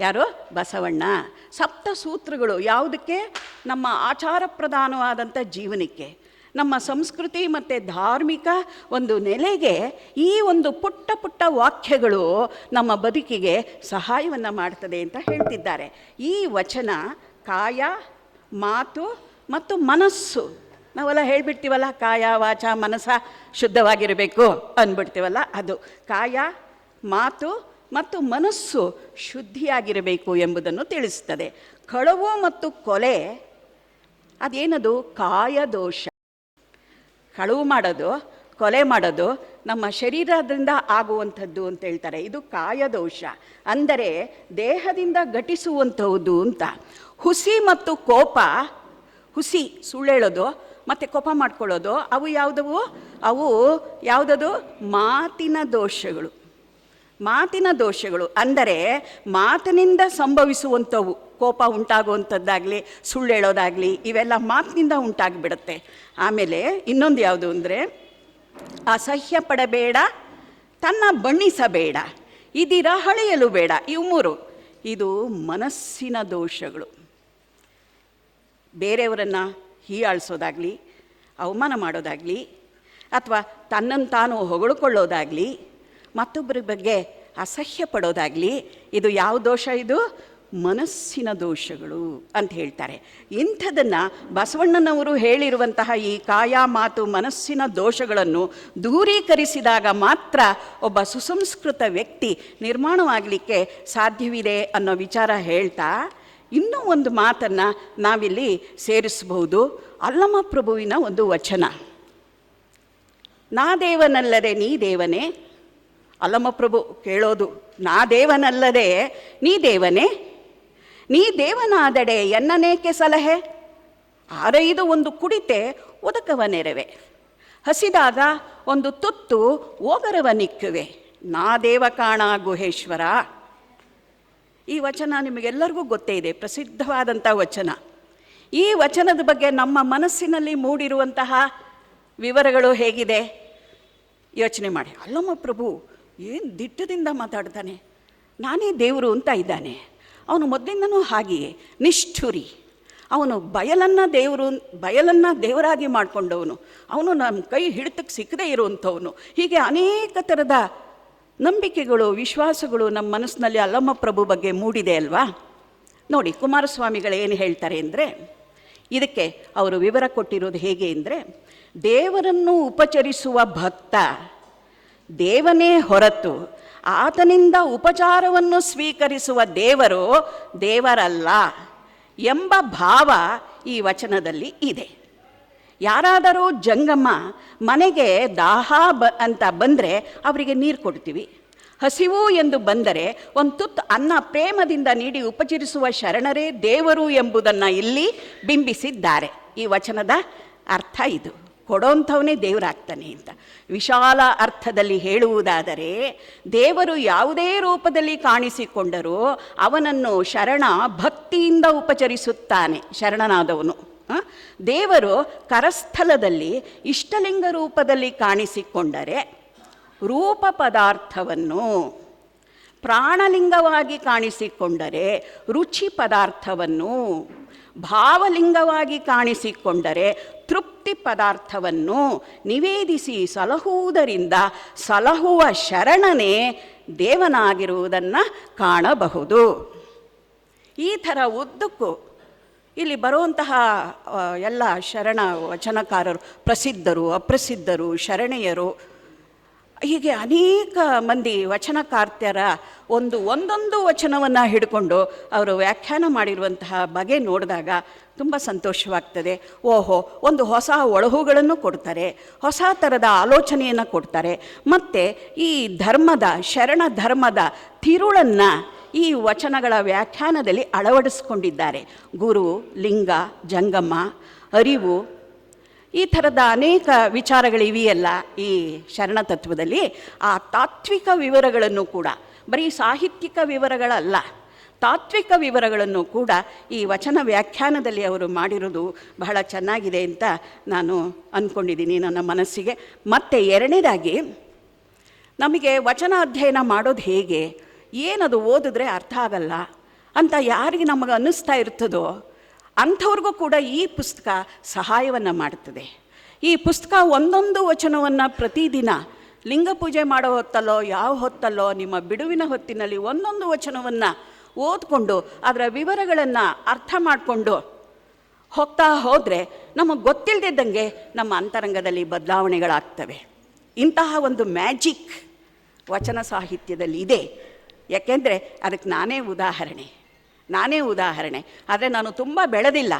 ಯಾರು? ಬಸವಣ್ಣ. ಸಪ್ತ ಸೂತ್ರಗಳು ಯಾವುದಕ್ಕೆ? ನಮ್ಮ ಆಚಾರ ಪ್ರಧಾನವಾದಂಥ ಜೀವನಕ್ಕೆ. ನಮ್ಮ ಸಂಸ್ಕೃತಿ ಮತ್ತು ಧಾರ್ಮಿಕ ಒಂದು ನೆಲೆಗೆ ಈ ಒಂದು ಪುಟ್ಟ ಪುಟ್ಟ ವಾಕ್ಯಗಳು ನಮ್ಮ ಬದುಕಿಗೆ ಸಹಾಯವನ್ನು ಮಾಡ್ತದೆ ಅಂತ ಹೇಳ್ತಿದ್ದಾರೆ. ಈ ವಚನ ಕಾಯ, ಮಾತು ಮತ್ತು ಮನಸ್ಸು. ನಾವೆಲ್ಲ ಹೇಳ್ಬಿಡ್ತೀವಲ್ಲ, ಕಾಯ, ವಾಚ, ಮನಸ್ಸ ಶುದ್ಧವಾಗಿರಬೇಕು ಅಂದ್ಬಿಡ್ತೀವಲ್ಲ ಅದು. ಕಾಯ, ಮಾತು ಮತ್ತು ಮನಸ್ಸು ಶುದ್ಧಿಯಾಗಿರಬೇಕು ಎಂಬುದನ್ನು ತಿಳಿಸ್ತದೆ. ಕಳವು ಮತ್ತು ಕೊಲೆ, ಅದೇನದು? ಕಾಯದೋಷ. ಕಳವು ಮಾಡೋದು, ಕೊಲೆ ಮಾಡೋದು ನಮ್ಮ ಶರೀರದಿಂದ ಆಗುವಂಥದ್ದು ಅಂತ ಹೇಳ್ತಾರೆ. ಇದು ಕಾಯದೋಷ. ಅಂದರೆ ದೇಹದಿಂದ ಘಟಿಸುವಂಥದ್ದು ಅಂತ. ಹುಸಿ ಮತ್ತು ಕೋಪ, ಹುಸಿ ಸುಳ್ಳೇಳೋದು ಮತ್ತು ಕೋಪ ಮಾಡ್ಕೊಳ್ಳೋದು, ಅವು ಯಾವುದವು? ಅವು ಯಾವುದದು? ಮಾತಿನ ದೋಷಗಳು. ಮಾತಿನ ದೋಷಗಳು. ಅಂದರೆ ಮಾತಿನಿಂದ ಸಂಭವಿಸುವಂಥವು. ಕೋಪ ಉಂಟಾಗುವಂಥದ್ದಾಗಲಿ, ಸುಳ್ಳು ಹೇಳೋದಾಗಲಿ, ಇವೆಲ್ಲ ಮಾತಿನಿಂದ ಉಂಟಾಗಿಬಿಡುತ್ತೆ. ಆಮೇಲೆ ಇನ್ನೊಂದು ಯಾವುದು ಅಂದರೆ, ಅಸಹ್ಯ ಪಡಬೇಡ, ತನ್ನ ಬಣ್ಣಿಸಬೇಡ, ಇದೀರ ಹಳೆಯಲು ಬೇಡ. ಇವು ಮೂರು. ಇದು ಮನಸ್ಸಿನ ದೋಷಗಳು. ಬೇರೆಯವರನ್ನು ಹೀಯಾಳಿಸೋದಾಗಲಿ, ಅವಮಾನ ಮಾಡೋದಾಗಲಿ, ಅಥವಾ ತನ್ನನ್ನು ತಾನು ಹೊಗಳ್ಕೊಳ್ಳೋದಾಗಲಿ, ಮತ್ತೊಬ್ಬರ ಬಗ್ಗೆ ಅಸಹ್ಯ ಪಡೋದಾಗಲಿ, ಇದು ಯಾವ ದೋಷ ಇದು? ಮನಸ್ಸಿನ ದೋಷಗಳು ಅಂತ ಹೇಳ್ತಾರೆ. ಇಂಥದನ್ನು ಬಸವಣ್ಣನವರು ಹೇಳಿರುವಂತಹ ಈ ಕಾಯ ಮಾತು ಮನಸ್ಸಿನ ದೋಷಗಳನ್ನು ದೂರೀಕರಿಸಿದಾಗ ಮಾತ್ರ ಒಬ್ಬ ಸುಸಂಸ್ಕೃತ ವ್ಯಕ್ತಿ ನಿರ್ಮಾಣವಾಗಲಿಕ್ಕೆ ಸಾಧ್ಯವಿದೆ ಅನ್ನೋ ವಿಚಾರ ಹೇಳ್ತಾ, ಇನ್ನೂ ಒಂದು ಮಾತನ್ನು ನಾವಿಲ್ಲಿ ಸೇರಿಸಬಹುದು. ಅಲ್ಲಮ ಪ್ರಭುವಿನ ಒಂದು ವಚನ. ನಾ ದೇವನಲ್ಲದೆ ನೀ ದೇವನೇ? ಅಲ್ಲಮಪ್ರಭು ಕೇಳೋದು, ನಾ ದೇವನಲ್ಲದೆ ನೀ ದೇವನೇ? ನೀ ದೇವನಾದಡೆ ಎನ್ನನೇಕೆ ಸಲಹೆ? ಆರೈದು ಒಂದು ಕುಡಿತೆ ಒದಕವ ನೆರವೆ. ಹಸಿದಾಗ ಒಂದು ತುತ್ತು ಓಗರವ ನಿಕ್ಕುವೆ. ನಾ ದೇವ ಕಾಣ ಗುಹೇಶ್ವರ. ಈ ವಚನ ನಿಮಗೆಲ್ಲರಿಗೂ ಗೊತ್ತೇ ಇದೆ ಪ್ರಸಿದ್ಧವಾದಂಥ ವಚನ. ಈ ವಚನದ ಬಗ್ಗೆ ನಮ್ಮ ಮನಸ್ಸಿನಲ್ಲಿ ಮೂಡಿರುವಂತಹ ವಿವರಗಳು ಹೇಗಿದೆ? ಯೋಚನೆ ಮಾಡಿ. ಅಲ್ಲಮ್ಮ ಪ್ರಭು, ಏನು ದಿಟ್ಟದಿಂದ ಮಾತಾಡ್ತಾನೆ? ನಾನೇ ದೇವರು ಅಂತ ಇದ್ದಾನೆ. ಅವನು ಮೊದಲಿಂದನೂ ಹಾಗೆಯೇ, ನಿಷ್ಠುರಿ. ಅವನು ಬಯಲನ್ನು ದೇವರು, ಬಯಲನ್ನು ದೇವರಾಗಿ ಮಾಡಿಕೊಂಡವನು. ಅವನು ನಮ್ಮ ಕೈ ಹಿಡಿತಕ್ಕೆ ಸಿಕ್ಕದೇ ಇರುವಂಥವನು. ಹೀಗೆ ಅನೇಕ ಥರದ ನಂಬಿಕೆಗಳು, ವಿಶ್ವಾಸಗಳು ನಮ್ಮ ಮನಸ್ಸಿನಲ್ಲಿ ಅಲ್ಲಮ್ಮ ಪ್ರಭು ಬಗ್ಗೆ ಮೂಡಿದೆ ಅಲ್ವಾ? ನೋಡಿ, ಕುಮಾರಸ್ವಾಮಿಗಳು ಏನು ಹೇಳ್ತಾರೆ ಅಂದರೆ, ಇದಕ್ಕೆ ಅವರು ವಿವರ ಕೊಟ್ಟಿರೋದು ಹೇಗೆ ಅಂದರೆ, ದೇವರನ್ನು ಉಪಚರಿಸುವ ಭಕ್ತ ದೇವನೇ ಹೊರತು ಆತನಿಂದ ಉಪಚಾರವನ್ನು ಸ್ವೀಕರಿಸುವ ದೇವರು ದೇವರಲ್ಲ ಎಂಬ ಭಾವ ಈ ವಚನದಲ್ಲಿ ಇದೆ. ಯಾರಾದರೂ ಜಂಗಮ್ಮ ಮನೆಗೆ ದಾಹ ಬ ಅಂತ ಬಂದರೆ ಅವರಿಗೆ ನೀರು ಕೊಡ್ತೀವಿ. ಹಸಿವು ಎಂದು ಬಂದರೆ ಒಂದು ತುತ್ತು ಅನ್ನ ಪ್ರೇಮದಿಂದ ನೀಡಿ ಉಪಚರಿಸುವ ಶರಣರೇ ದೇವರು ಎಂಬುದನ್ನು ಇಲ್ಲಿ ಬಿಂಬಿಸಿದ್ದಾರೆ. ಈ ವಚನದ ಅರ್ಥ ಇದು. ಕೊಡೋಂಥವನೇ ದೇವರಾಗ್ತಾನೆ ಅಂತ. ವಿಶಾಲ ಅರ್ಥದಲ್ಲಿ ಹೇಳುವುದಾದರೆ, ದೇವರು ಯಾವುದೇ ರೂಪದಲ್ಲಿ ಕಾಣಿಸಿಕೊಂಡರೂ ಅವನನ್ನು ಶರಣ ಭಕ್ತಿಯಿಂದ ಉಪಚರಿಸುತ್ತಾನೆ, ಶರಣನಾದವನು. ದೇವರು ಕರಸ್ಥಲದಲ್ಲಿ ಇಷ್ಟಲಿಂಗ ರೂಪದಲ್ಲಿ ಕಾಣಿಸಿಕೊಂಡರೆ ರೂಪ ಪದಾರ್ಥವನ್ನು ಪ್ರಾಣಲಿಂಗವಾಗಿ ಕಾಣಿಸಿಕೊಂಡರೆ ರುಚಿ ಪದಾರ್ಥವನ್ನು ಭಾವಲಿಂಗವಾಗಿ ಕಾಣಿಸಿಕೊಂಡರೆ ತೃಪ್ತಿ ಪದಾರ್ಥವನ್ನು ನಿವೇದಿಸಿ ಸಲಹುವುದರಿಂದ ಸಲಹುವ ಶರಣನೇ ದೇವನಾಗಿರುವುದನ್ನು ಕಾಣಬಹುದು. ಈ ಥರ ಉದ್ದಕ್ಕೂ ಇಲ್ಲಿ ಬರುವಂತಹ ಎಲ್ಲ ಶರಣ ವಚನಕಾರರು, ಪ್ರಸಿದ್ಧರು, ಅಪ್ರಸಿದ್ಧರು, ಶರಣೆಯರು ಹೀಗೆ ಅನೇಕ ಮಂದಿ ವಚನಕಾರ್ತ್ಯರ ಒಂದು ಒಂದೊಂದು ವಚನವನ್ನು ಹಿಡ್ಕೊಂಡು ಅವರು ವ್ಯಾಖ್ಯಾನ ಮಾಡಿರುವಂತಹ ಬಗೆ ನೋಡಿದಾಗ ತುಂಬ ಸಂತೋಷವಾಗ್ತದೆ. ಓಹೋ, ಒಂದು ಹೊಸ ಒಳಹುಗಳನ್ನು ಕೊಡ್ತಾರೆ, ಹೊಸ ಥರದ ಆಲೋಚನೆಯನ್ನು ಕೊಡ್ತಾರೆ. ಮತ್ತು ಈ ಧರ್ಮದ, ಶರಣ ಧರ್ಮದ ತಿರುಳನ್ನು ಈ ವಚನಗಳ ವ್ಯಾಖ್ಯಾನದಲ್ಲಿ ಅಳವಡಿಸ್ಕೊಂಡಿದ್ದಾರೆ. ಗುರು, ಲಿಂಗ, ಜಂಗಮ, ಅರಿವು ಈ ಥರದ ಅನೇಕ ವಿಚಾರಗಳಿವೆಯಲ್ಲ ಈ ಶರಣ ತತ್ವದಲ್ಲಿ. ಆ ತಾತ್ವಿಕ ವಿವರಗಳನ್ನು ಕೂಡ, ಬರೀ ಸಾಹಿತ್ಯಿಕ ವಿವರಗಳಲ್ಲ, ತಾತ್ವಿಕ ವಿವರಗಳನ್ನು ಕೂಡ ಈ ವಚನ ವ್ಯಾಖ್ಯಾನದಲ್ಲಿ ಅವರು ಮಾಡಿರೋದು ಬಹಳ ಚೆನ್ನಾಗಿದೆ ಅಂತ ನಾನು ಅಂದ್ಕೊಂಡಿದ್ದೀನಿ ನನ್ನ ಮನಸ್ಸಿಗೆ. ಮತ್ತು ಎರಡನೇದಾಗಿ, ನಮಗೆ ವಚನ ಅಧ್ಯಯನ ಮಾಡೋದು ಹೇಗೆ, ಏನದು ಓದಿದ್ರೆ ಅರ್ಥ ಆಗಲ್ಲ ಅಂತ ಯಾರಿಗೆ ನಮಗೆ ಅನ್ನಿಸ್ತಾ ಇರ್ತದೋ ಅಂಥವ್ರಿಗೂ ಕೂಡ ಈ ಪುಸ್ತಕ ಸಹಾಯವನ್ನು ಮಾಡುತ್ತದೆ. ಈ ಪುಸ್ತಕ ಒಂದೊಂದು ವಚನವನ್ನು ಪ್ರತಿದಿನ ಲಿಂಗ ಪೂಜೆ ಮಾಡೋ ಹೊತ್ತಲ್ಲೋ, ಯಾವ ಹೊತ್ತಲ್ಲೋ, ನಿಮ್ಮ ಬಿಡುವಿನ ಹೊತ್ತಿನಲ್ಲಿ ಒಂದೊಂದು ವಚನವನ್ನು ಓದ್ಕೊಂಡು ಅದರ ವಿವರಗಳನ್ನು ಅರ್ಥ ಮಾಡಿಕೊಂಡು ಹೋಗ್ತಾ ಹೋದರೆ ನಮಗೆ ಗೊತ್ತಿಲ್ಲದಿದ್ದಂಗೆ ನಮ್ಮ ಅಂತರಂಗದಲ್ಲಿ ಬದಲಾವಣೆಗಳಾಗ್ತವೆ. ಇಂತಹ ಒಂದು ಮ್ಯಾಜಿಕ್ ವಚನ ಸಾಹಿತ್ಯದಲ್ಲಿ ಇದೆ. ಯಾಕೆಂದರೆ ಅದಕ್ಕೆ ನಾನೇ ಉದಾಹರಣೆ. ನಾನೇ ಉದಾಹರಣೆ, ಆದರೆ ನಾನು ತುಂಬ ಬೆಳೆದಿಲ್ಲ.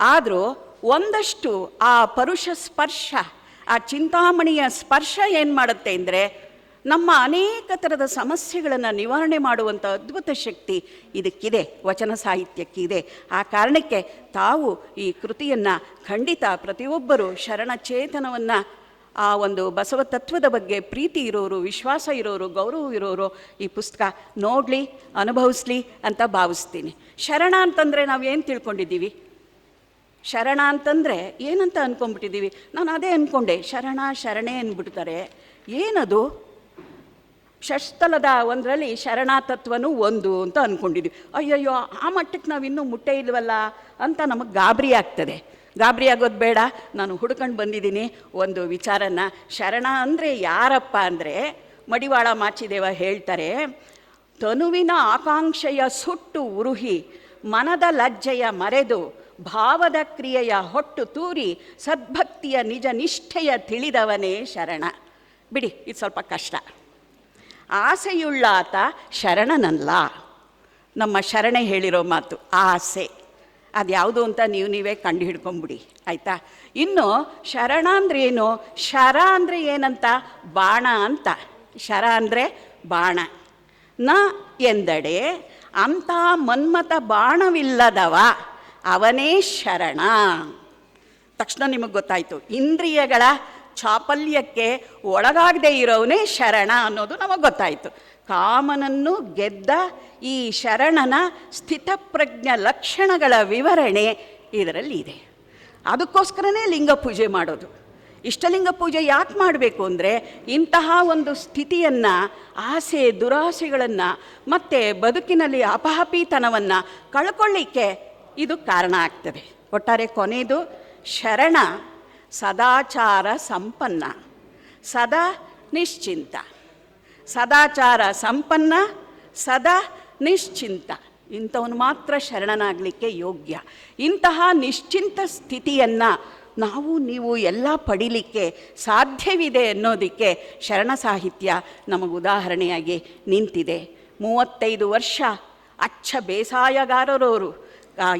ಆದರೂ ಒಂದಷ್ಟು ಆ ಪರುಷ ಸ್ಪರ್ಶ, ಆ ಚಿಂತಾಮಣಿಯ ಸ್ಪರ್ಶ ಏನು ಮಾಡುತ್ತೆ ಅಂದರೆ, ನಮ್ಮ ಅನೇಕ ಥರದ ಸಮಸ್ಯೆಗಳನ್ನು ನಿವಾರಣೆ ಮಾಡುವಂಥ ಅದ್ಭುತ ಶಕ್ತಿ ಇದಕ್ಕಿದೆ, ವಚನ ಸಾಹಿತ್ಯಕ್ಕಿದೆ. ಆ ಕಾರಣಕ್ಕೆ ತಾವು ಈ ಕೃತಿಯನ್ನು ಖಂಡಿತ ಪ್ರತಿಯೊಬ್ಬರು ಶರಣಚೇತನವನ್ನು ಆ ಒಂದು ಬಸವ ತತ್ವದ ಬಗ್ಗೆ ಪ್ರೀತಿ ಇರೋರು, ವಿಶ್ವಾಸ ಇರೋರು, ಗೌರವ ಇರೋರು ಈ ಪುಸ್ತಕ ನೋಡಲಿ, ಅನುಭವಿಸ್ಲಿ ಅಂತ ಭಾವಿಸ್ತೀನಿ. ಶರಣ ಅಂತಂದರೆ ನಾವು ಏನು ತಿಳ್ಕೊಂಡಿದ್ದೀವಿ? ಶರಣ ಅಂತಂದರೆ ಏನಂತ ಅಂದ್ಕೊಂಡ್ಬಿಟ್ಟಿದ್ದೀವಿ ನಾನು ಅದೇ ಅಂದ್ಕೊಂಡೆ ಶರಣ, ಶರಣೆ ಅಂದ್ಬಿಡ್ತಾರೆ ಏನದು? ಷಷ್ಠಲದ ಒಂದರಲ್ಲಿ ಶರಣಾತತ್ವನೂ ಒಂದು ಅಂತ ಅಂದ್ಕೊಂಡಿದ್ವಿ ಅಯ್ಯಯ್ಯೋ, ಆ ಮಟ್ಟಕ್ಕೆ ನಾವು ಇನ್ನೂ ಮುಟ್ಟೆ ಇಲ್ವಲ್ಲ ಅಂತ ನಮಗೆ ಗಾಬರಿ ಆಗ್ತದೆ. ಗಾಬರಿ ಬೇಡ, ನಾನು ಹುಡ್ಕೊಂಡು ಬಂದಿದ್ದೀನಿ. ಒಂದು ವಿಚಾರನ ಶರಣ ಅಂದರೆ ಯಾರಪ್ಪ ಅಂದರೆ ಮಡಿವಾಳ ಮಾಚಿದೇವ ಹೇಳ್ತಾರೆ, ತನುವಿನ ಆಕಾಂಕ್ಷೆಯ ಸುಟ್ಟು ಉರುಹಿ, ಮನದ ಲಜ್ಜೆಯ ಮರೆದು, ಭಾವದ ಕ್ರಿಯೆಯ ಹೊಟ್ಟು ತೂರಿ, ಸದ್ಭಕ್ತಿಯ ನಿಜ ನಿಷ್ಠೆಯ ತಿಳಿದವನೇ ಶರಣ. ಬಿಡಿ, ಇದು ಸ್ವಲ್ಪ ಕಷ್ಟ. ಆಸೆಯುಳ್ಳಾತ ಶರಣನಲ್ಲ. ನಮ್ಮ ಶರಣೆ ಹೇಳಿರೋ ಮಾತು, ಆಸೆ. ಅದ್ಯಾವುದು ಅಂತ ನೀವು ನೀವೇ ಕಂಡು ಹಿಡ್ಕೊಂಬಿಡಿ ಆಯಿತಾ? ಇನ್ನು ಶರಣ ಅಂದರೆ ಏನು? ಶರ ಅಂದರೆ ಏನಂತ? ಬಾಣ ಅಂತ. ಶರ ಅಂದರೆ ಬಾಣ. ನ ಎಂದಡೆ, ಅಂಥ ಮನ್ಮತ ಬಾಣವಿಲ್ಲದವ, ಅವನೇ ಶರಣ. ತಕ್ಷಣ ನಿಮಗೆ ಗೊತ್ತಾಯಿತು, ಇಂದ್ರಿಯಗಳ ಚಾಪಲ್ಯಕ್ಕೆ ಒಳಗಾಗದೇ ಇರೋವನೇ ಶರಣ ಅನ್ನೋದು ನಮಗೆ ಗೊತ್ತಾಯಿತು. ಕಾಮನನ್ನು ಗೆದ್ದ ಈ ಶರಣನ ಸ್ಥಿತಪ್ರಜ್ಞ ಲಕ್ಷಣಗಳ ವಿವರಣೆ ಇದರಲ್ಲಿ ಇದೆ. ಅದಕ್ಕೋಸ್ಕರನೇ ಲಿಂಗ ಪೂಜೆ ಮಾಡೋದು. ಇಷ್ಟಲಿಂಗ ಪೂಜೆ ಯಾಕೆ ಮಾಡಬೇಕು ಅಂದರೆ ಇಂತಹ ಒಂದು ಸ್ಥಿತಿಯನ್ನು, ಆಸೆ, ದುರಾಸೆಗಳನ್ನು ಮತ್ತು ಬದುಕಿನಲ್ಲಿ ಅಪಹಪೀತನವನ್ನು ಕಳ್ಕೊಳ್ಳಿಕ್ಕೆ ಇದು ಕಾರಣ ಆಗ್ತದೆ. ಒಟ್ಟಾರೆ ಕೊನೆಯದು ಶರಣ ಸದಾಚಾರ ಸಂಪನ್ನ, ಸದಾ ನಿಶ್ಚಿಂತ. ಸದಾಚಾರ ಸಂಪನ್ನ, ಸದಾ ನಿಶ್ಚಿಂತ. ಇಂಥವನು ಮಾತ್ರ ಶರಣನಾಗಲಿಕ್ಕೆ ಯೋಗ್ಯ. ಇಂತಹ ನಿಶ್ಚಿಂತ ಸ್ಥಿತಿಯನ್ನು ನಾವು, ನೀವು ಎಲ್ಲ ಪಡಿಲಿಕ್ಕೆ ಸಾಧ್ಯವಿದೆ ಅನ್ನೋದಕ್ಕೆ ಶರಣ ಸಾಹಿತ್ಯ ನಮಗೆ ಉದಾಹರಣೆಯಾಗಿ ನಿಂತಿದೆ. ಮೂವತ್ತೈದು ವರ್ಷ ಅಚ್ಚ ಬೇಸಾಯಗಾರರವರು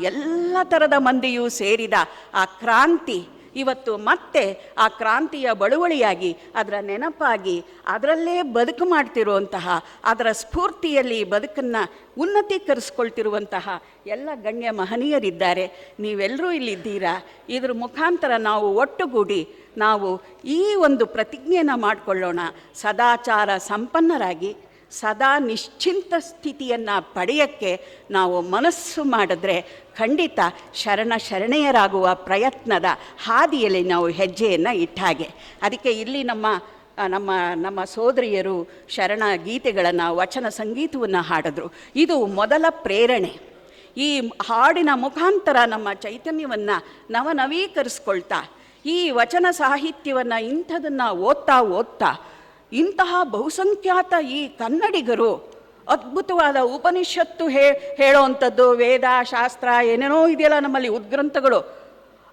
ಎಲ್ಲ ಥರದ ಮಂದಿಯೂ ಸೇರಿದ ಆ ಕ್ರಾಂತಿ ಇವತ್ತು ಮತ್ತೆ ಆ ಕ್ರಾಂತಿಯ ಬಳುವಳಿಯಾಗಿ, ಅದರ ನೆನಪಾಗಿ, ಅದರಲ್ಲೇ ಬದುಕು ಮಾಡ್ತಿರುವಂತಹ, ಅದರ ಸ್ಫೂರ್ತಿಯಲ್ಲಿ ಬದುಕನ್ನು ಉನ್ನತೀಕರಿಸ್ಕೊಳ್ತಿರುವಂತಹ ಎಲ್ಲ ಗಣ್ಯ ಮಹನೀಯರಿದ್ದಾರೆ. ನೀವೆಲ್ಲರೂ ಇಲ್ಲಿದ್ದೀರಾ? ಇದ್ರ ಮುಖಾಂತರ ನಾವು ಒಟ್ಟುಗೂಡಿ ನಾವು ಈ ಒಂದು ಪ್ರತಿಜ್ಞೆಯನ್ನು ಮಾಡಿಕೊಳ್ಳೋಣ. ಸದಾಚಾರ ಸಂಪನ್ನರಾಗಿ. ಸದಾ ನಿಶ್ಚಿಂತ ಸ್ಥಿತಿಯನ್ನು ಪಡೆಯಕ್ಕೆ ನಾವು ಮನಸ್ಸು ಮಾಡಿದ್ರೆ ಖಂಡಿತ ಶರಣ ಶರಣೆಯರಾಗುವ ಪ್ರಯತ್ನದ ಹಾದಿಯಲ್ಲಿ ನಾವು ಹೆಜ್ಜೆಯನ್ನು ಇಟ್ಟ ಹಾಗೆ. ಅದಕ್ಕೆ ಇಲ್ಲಿ ನಮ್ಮ ನಮ್ಮ ನಮ್ಮ ಸೋದರಿಯರು ಶರಣ ಗೀತೆಗಳನ್ನು, ವಚನ ಸಂಗೀತವನ್ನು ಹಾಡಿದ್ರು. ಇದು ಮೊದಲ ಪ್ರೇರಣೆ. ಈ ಹಾಡಿನ ಮುಖಾಂತರ ನಮ್ಮ ಚೈತನ್ಯವನ್ನು ನವನವೀಕರಿಸ್ಕೊಳ್ತಾ, ಈ ವಚನ ಸಾಹಿತ್ಯವನ್ನು ಇಂಥದನ್ನು ಓದ್ತಾ ಓದ್ತಾ ಇಂತಹ ಬಹುಸಂಖ್ಯಾತ ಈ ಕನ್ನಡಿಗರು ಅದ್ಭುತವಾದ ಉಪನಿಷತ್ತು ಹೇ ಹೇಳೋವಂಥದ್ದು ವೇದ, ಶಾಸ್ತ್ರ, ಏನೇನೋ ಇದೆಯಲ್ಲ ನಮ್ಮಲ್ಲಿ ಉದ್ಗ್ರಂಥಗಳು.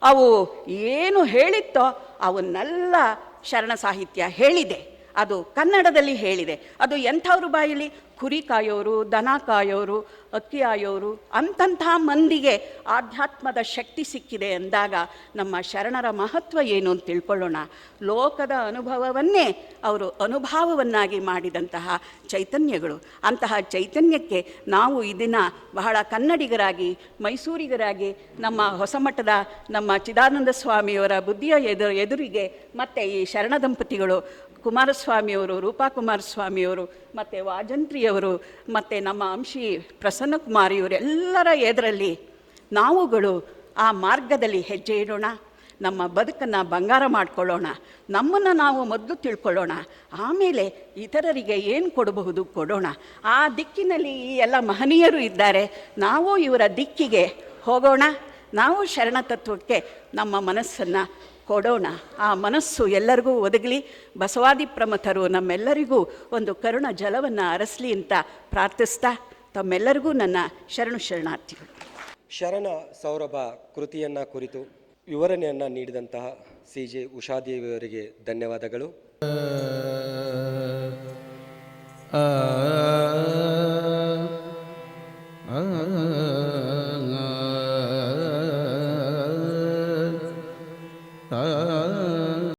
ಅವು ಏನು ಹೇಳಿತ್ತೋ ಅವನ್ನೆಲ್ಲ ಶರಣ ಸಾಹಿತ್ಯ ಹೇಳಿದೆ. ಅದು ಕನ್ನಡದಲ್ಲಿ ಹೇಳಿದೆ. ಅದು ಎಂಥವ್ರ ಬಾಯಲ್ಲಿ? ಕುರಿ ಕಾಯೋರು, ದನ ಕಾಯೋರು, ಅಕ್ಕಿ ಆಯೋರು ಅಂತಂಥ ಮಂದಿಗೆ ಆಧ್ಯಾತ್ಮದ ಶಕ್ತಿ ಸಿಕ್ಕಿದೆ ಅಂದಾಗ ನಮ್ಮ ಶರಣರ ಮಹತ್ವ ಏನು ಅಂತ ತಿಳ್ಕೊಳ್ಳೋಣ. ಲೋಕದ ಅನುಭವವನ್ನೇ ಅವರು ಅನುಭವವನ್ನಾಗಿ ಮಾಡಿದಂತಹ ಚೈತನ್ಯಗಳು. ಅಂತಹ ಚೈತನ್ಯಕ್ಕೆ ನಾವು ಇದನ್ನ ಬಹಳ ಕನ್ನಡಿಗರಾಗಿ, ಮೈಸೂರಿಗರಾಗಿ, ನಮ್ಮ ಹೊಸಮಠದ ನಮ್ಮ ಚಿದಾನಂದ ಸ್ವಾಮಿಯವರ ಬುದ್ಧಿಯ ಎದುರು, ಎದುರಿಗೆ ಮತ್ತು ಈ ಶರಣ ದಂಪತಿಗಳು ಕುಮಾರಸ್ವಾಮಿಯವರು, ರೂಪಾ ಕುಮಾರಸ್ವಾಮಿಯವರು, ಮತ್ತು ವಾಜಂತ್ರಿಯವರು, ಮತ್ತು ನಮ್ಮ ಅಂಶಿ ಪ್ರಸನ್ನ ಕುಮಾರ್ ಎಲ್ಲರ ಎದುರಲ್ಲಿ ನಾವುಗಳು ಆ ಮಾರ್ಗದಲ್ಲಿ ಹೆಜ್ಜೆ ಇಡೋಣ. ನಮ್ಮ ಬದುಕನ್ನು ಬಂಗಾರ ಮಾಡಿಕೊಳ್ಳೋಣ. ನಮ್ಮನ್ನು ನಾವು ಮೊದಲು ತಿಳ್ಕೊಳ್ಳೋಣ. ಆಮೇಲೆ ಇತರರಿಗೆ ಏನು ಕೊಡಬಹುದು ಕೊಡೋಣ. ಆ ದಿಕ್ಕಿನಲ್ಲಿ ಈ ಎಲ್ಲ ಮಹನೀಯರು ಇದ್ದಾರೆ. ನಾವು ಇವರ ದಿಕ್ಕಿಗೆ ಹೋಗೋಣ. ನಾವು ಶರಣ ತತ್ವಕ್ಕೆ ನಮ್ಮ ಮನಸ್ಸನ್ನು ಕೊಡೋಣ ಆ ಮನಸ್ಸು ಎಲ್ಲರಿಗೂ ಒದಗಲಿ ಬಸವಾದಿ ಪ್ರಮಥರು ನಮ್ಮೆಲ್ಲರಿಗೂ ಒಂದು ಕರುಣ ಜಲವನ್ನು ಅರಸಲಿ ಅಂತ ಪ್ರಾರ್ಥಿಸ್ತಾ ತಮ್ಮೆಲ್ಲರಿಗೂ ನನ್ನ ಶರಣು ಶರಣಾರ್ಥಿಗಳು ಶರಣ ಸೌರಭ ಕೃತಿಯನ್ನು ಕುರಿತು ವಿವರಣೆಯನ್ನು ನೀಡಿದಂತಹ ಸಿ ಜೆ ಉಷಾದೇವಿಯವರಿಗೆ ಧನ್ಯವಾದಗಳು ಆ